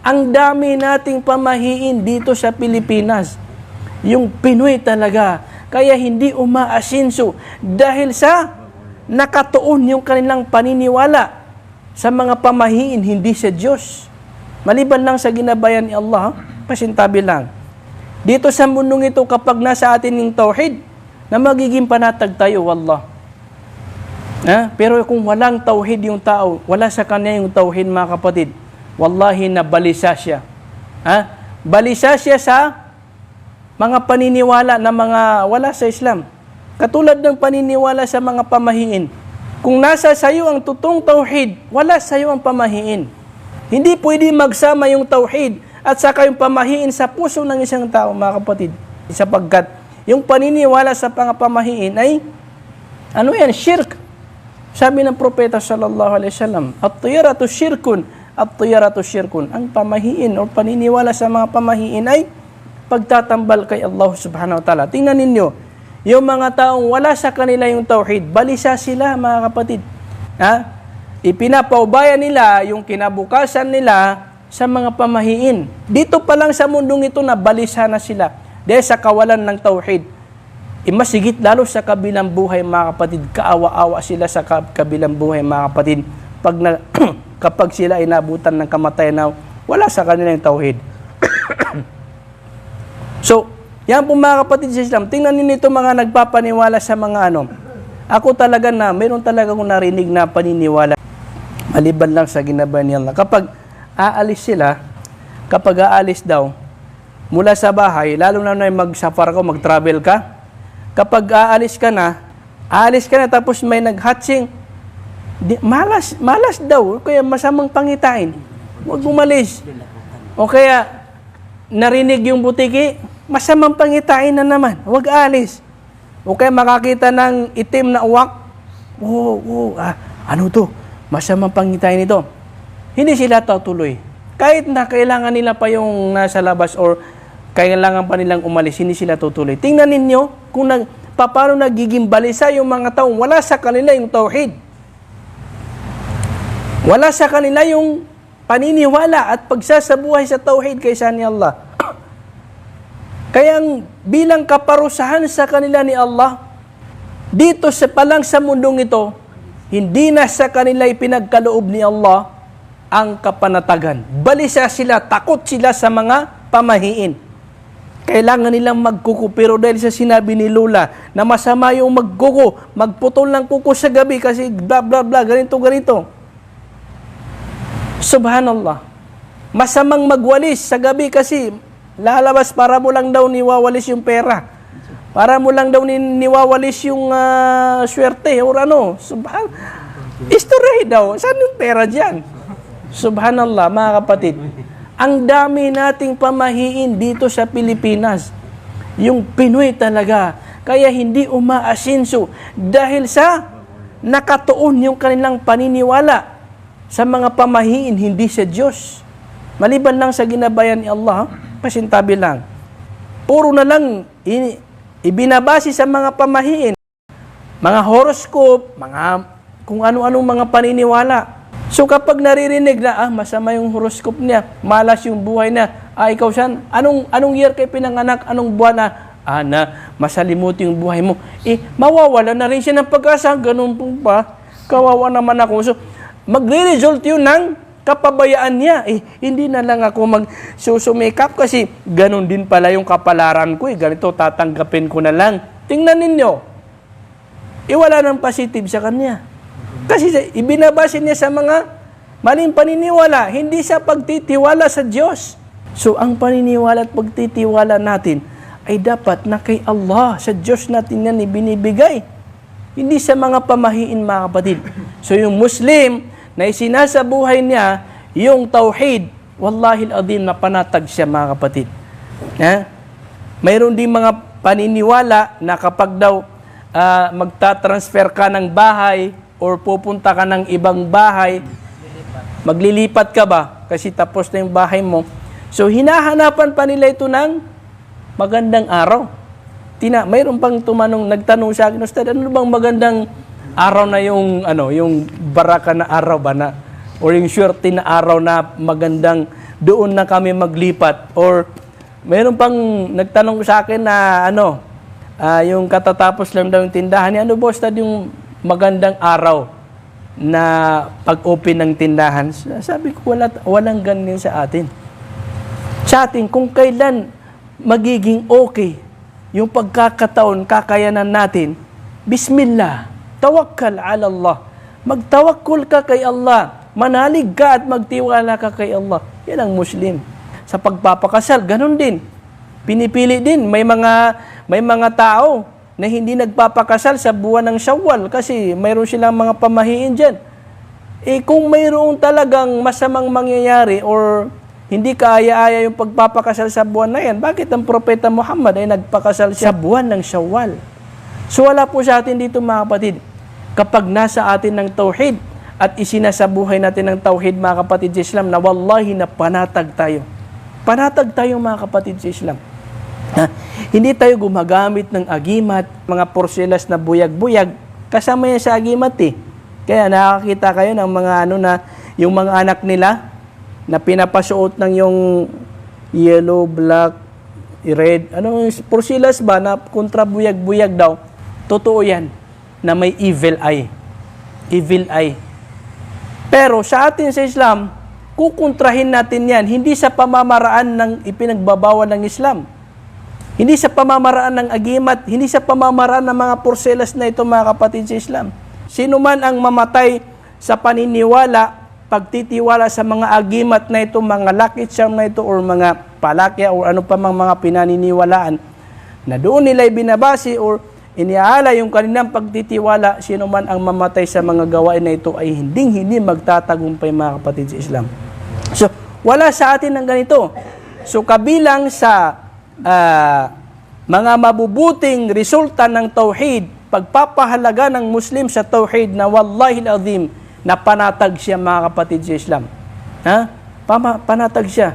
Ang dami nating pamahiin dito sa Pilipinas. Yung Pinoy talaga. Kaya hindi umaasinso dahil sa nakatuon yung kanilang paniniwala sa mga pamahiin, hindi sa Diyos. Maliban lang sa ginabayan ni Allah, pasintabi lang. Dito sa mundong ito, kapag nasa atin yung tauhid, na magiging panatag tayo, wallah. Ha? Pero kung walang tauhid yung tao, wala sa kanya yung tauhid mga kapatid, wallahi na balisa siya. Ha? Balisa siya sa mga paniniwala na mga wala sa Islam. Katulad ng paniniwala sa mga pamahiin. Kung nasa sayo ang tutong tauhid, wala sayo ang pamahiin. Hindi pwede magsama yung tauhid at saka yung pamahiin sa puso ng isang tao, mga kapatid. Sapagkat yung paniniwala sa mga pamahiin ay, ano yan, shirk. Sabi ng propeta sallallahu alaihi wasallam, at-tuyaratu shirkun, at-tuyaratu shirkun. Ang pamahiin o paniniwala sa mga pamahiin ay pagtatambal kay Allah subhanahu wa ta'ala. Tingnan ninyo, yung mga taong wala sa kanila yung tauhid, balisa sila mga kapatid. Ha? Ipinapaubaya nila yung kinabukasan nila sa mga pamahiin. Dito pa lang sa mundong ito na balisa na sila dahil sa kawalan ng tauhid. Imasigit lalo sa kabilang buhay mga kapatid, kaawa-awa sila sa ka- kabilang buhay mga kapatid pag na, kapag sila inabutan ng kamatayan na wala sa kanila yung tauhid. So, yan po mga kapatid sa Islam. Tingnan ninyo ito mga nagpapaniwala sa mga ano. Ako talaga na, mayroon talaga akong narinig na paniniwala. Maliban lang sa ginabayan ni Allah. Kapag aalis sila, kapag aalis daw, mula sa bahay, lalo na na mag-safar ka, mag-travel ka, kapag aalis ka na, aalis ka na tapos may nag-hatching, malas, malas daw, kaya masamang pangitain. Huwag umalis. O kaya, narinig yung butiki, masamang pangitain na naman. Huwag alis. O kaya makakita ng itim na uwak, oo, oo, ah, ano to? Masamang pangitain ito. Hindi sila tutuloy. Kahit na kailangan nila pa yung nasa labas or kailangan pa nilang umalis, hindi sila tutuloy. Tingnan ninyo kung nag, pa- paano nagiging balisa yung mga taong wala sa kanila yung tauhid. Wala sa kanila yung paniniwala at pagsasabuhay sa tauhid kaysa ni Allah. Kaya ang bilang kaparusahan sa kanila ni Allah, dito sa palang sa mundong ito, hindi na sa kanila ipinagkaloob ni Allah ang kapanatagan. Balisa sila, takot sila sa mga pamahiin. Kailangan nilang magkuko. Pero dahil sa sinabi ni Lula na masama yung magkuko, magputol ng kuko sa gabi kasi bla bla bla, ganito ganito. Subhanallah. Masamang magwalis sa gabi kasi lalabas para mo lang daw niwawalis yung pera. Para mo lang daw ni, niwawalis yung ah, swerte or ano. Subhan Istorya daw. Saan yung pera dyan? Subhanallah, mga kapatid. Ang dami nating pamahiin dito sa Pilipinas. Yung Pinoy talaga. Kaya hindi umaasinso dahil sa nakatuon yung kanilang paniniwala sa mga pamahiin, hindi sa Diyos. Maliban lang sa ginabayan ni Allah, pasintabi lang. Puro na lang i- ibinabase sa mga pamahiin, mga horoscope, mga kung ano-anong mga paniniwala. So kapag naririnig na, ah, masama yung horoscope niya, malas yung buhay niya, ah, ikaw siyan, anong, anong year kay pinanganak, anong buwan na, ah, na masalimuti yung buhay mo, eh, mawawala na rin siya ng pag-asa, ganun po ba? Kawawa naman ako. So, magre-result yun ng kapabayaan niya. Eh, hindi na lang ako magsusumikap kasi ganun din pala yung kapalaran ko. Eh, ganito tatanggapin ko na lang. Tingnan ninyo. Iwala ng positive sa kanya. Kasi ibinabase niya sa mga maling paniniwala, hindi sa pagtitiwala sa Diyos. So, ang paniniwala at pagtitiwala natin ay dapat na kay Allah, sa Diyos natin yan ibinibigay. Hindi sa mga pamahiin, mga kapatid. So, yung Muslim na isinasabuhay niya yung tauhid, wallahi al-adim na panatag siya, mga kapatid. Ha? Mayroon din mga paniniwala na kapag daw ah, magta-transfer ka ng bahay or pupunta ka ng ibang bahay, maglilipat ka ba? Kasi tapos na yung bahay mo. So, hinahanapan pa nila ito ng magandang araw. Tina, mayroon pang tumanong, nagtanong sa akin, Ustad, ano bang magandang araw na yung, ano, yung baraka na araw ba na, or yung swerte na araw na magandang doon na kami maglipat. Or mayroon pang nagtanong sa akin na ano, ah, yung katatapos lang daw yung tindahan ano boss, tad yung magandang araw na pag-open ng tindahan. Sabi ko, wala, walang ganyan sa atin. Sa atin, kung kailan magiging okay yung pagkakataon, kakayanan natin, Bismillah, tawakkal ala Allah. Magtawakkul ka kay Allah. Manalig ka at magtiwala ka kay Allah. Yan ang Muslim. Sa pagpapakasal, ganun din. Pinipili din. May mga, may mga tao na hindi nagpapakasal sa buwan ng Shawwal kasi mayroon silang mga pamahiin dyan. Eh kung mayroong talagang masamang mangyayari or hindi kaaya-aya yung pagpapakasal sa buwan na yan, bakit ang propeta Muhammad ay nagpakasal sa buwan ng Shawwal? So wala po sa atin dito mga kapatid. Kapag nasa atin ng tauhid at isinasabuhay natin ng tauhid mga kapatid sa Islam na wallahi na panatag tayo. Panatag tayo mga kapatid sa Islam. Ha? Hindi tayo gumagamit ng agimat, mga porselas na buyag-buyag. Kasama yan sa agimat eh. Kaya nakakita kayo ng mga ano na, yung mga anak nila na pinapasuot ng yung yellow, black, red, ano porsilas ba na kontra buyag-buyag daw. Totoo yan na may evil eye. Evil eye. Pero sa atin sa Islam, kukontrahin natin yan, hindi sa pamamaraan ng ipinagbabawal ng Islam. Hindi sa pamamaraan ng agimat, hindi sa pamamaraan ng mga porselas na ito mga kapatid sa Islam. Sino man ang mamatay sa paniniwala, pagtitiwala sa mga agimat na ito, mga lucky charm na ito, or mga palakya, or ano pa mang mga pinaniniwalaan, na doon nila binabasi or iniaalay yung kanilang pagtitiwala, sino man ang mamatay sa mga gawain na ito ay hindi hindi magtatagumpay mga kapatid sa Islam. So, wala sa atin ng ganito. So, kabilang sa ah, mga mabubuting resulta ng tauhid, pagpapahalaga ng Muslim sa tauhid na wallahi azim na panatag siya mga kapatid sa Islam. Ha? Pama, panatag siya.